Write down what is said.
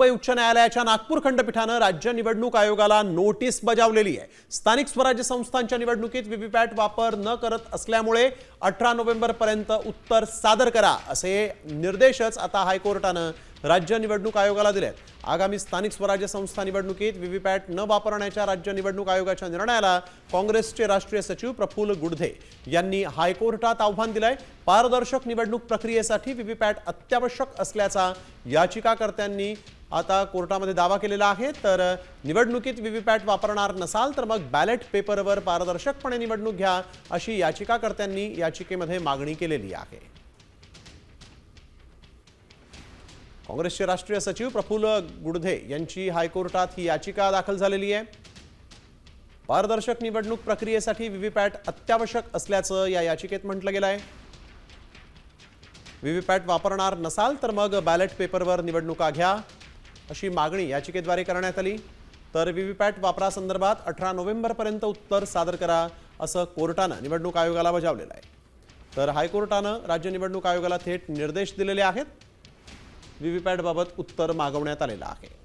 मुंबई उच्च न्यायालयाच्या नागपूर खंडपीठानं राज्य निवडणूक आयोगाला नोटीस बजावलेली आहे. स्थानिक स्वराज्य संस्थांच्या निवडणुकीत व्हीव्हीपॅट वापर न करत असल्यामुळे अठरा नोव्हेंबर पर्यंत उत्तर सादर करा असे निर्देशच आता हायकोर्टानं राज्य निवडणूक आयोगाला दिल्या आहेत आगामी स्थानिक स्वराज्य संस्था निवडणुकीत व्हीव्हीपॅट न वापरण्याच्या राज्य निवडणूक आयोगाच्या निर्णयाला काँग्रेसचे राष्ट्रीय सचिव प्रफुल्ल गुडधे यांनी हायकोर्टात आव्हान दिलंय. पारदर्शक निवडणूक प्रक्रियेसाठी व्हीव्हीपॅट अत्यावश्यक असल्याचा याचिकाकर्त्यांनी आता कोर्टामध्ये दावा केलेला आहे. तर निवडणुकीत व्हीव्हीपॅट वापरणार नसाल तर मग बॅलेट पेपरवर पारदर्शकपणे निवडणूक घ्या अशी याचिकाकर्त्यांनी याचिकेमध्ये मागणी केलेली आहे. काँग्रेसचे राष्ट्रीय सचिव प्रफुल्ल गुडधे यांची हायकोर्टात ही याचिका दाखल झालेली आहे. पारदर्शक निवडणूक प्रक्रियेसाठी व्हीव्हीपॅट अत्यावश्यक असल्याचं या याचिकेत म्हटलं गेलं आहे व्हीव्हीपॅट वापरणार नसाल तर मग बॅलेट पेपरवर निवडणुका घ्या अशी मागणी याचिकेद्वारे करण्यात आली. तर व्हीव्हीपॅट वापरासंदर्भात अठरा नोव्हेंबरपर्यंत उत्तर सादर करा असं कोर्टानं निवडणूक आयोगाला बजावलेलं आहे. तर हायकोर्टानं राज्य निवडणूक आयोगाला थेट निर्देश दिलेले आहेत. व्हीव्हीपॅटबाबत उत्तर मागवण्यात आलेलं आहे.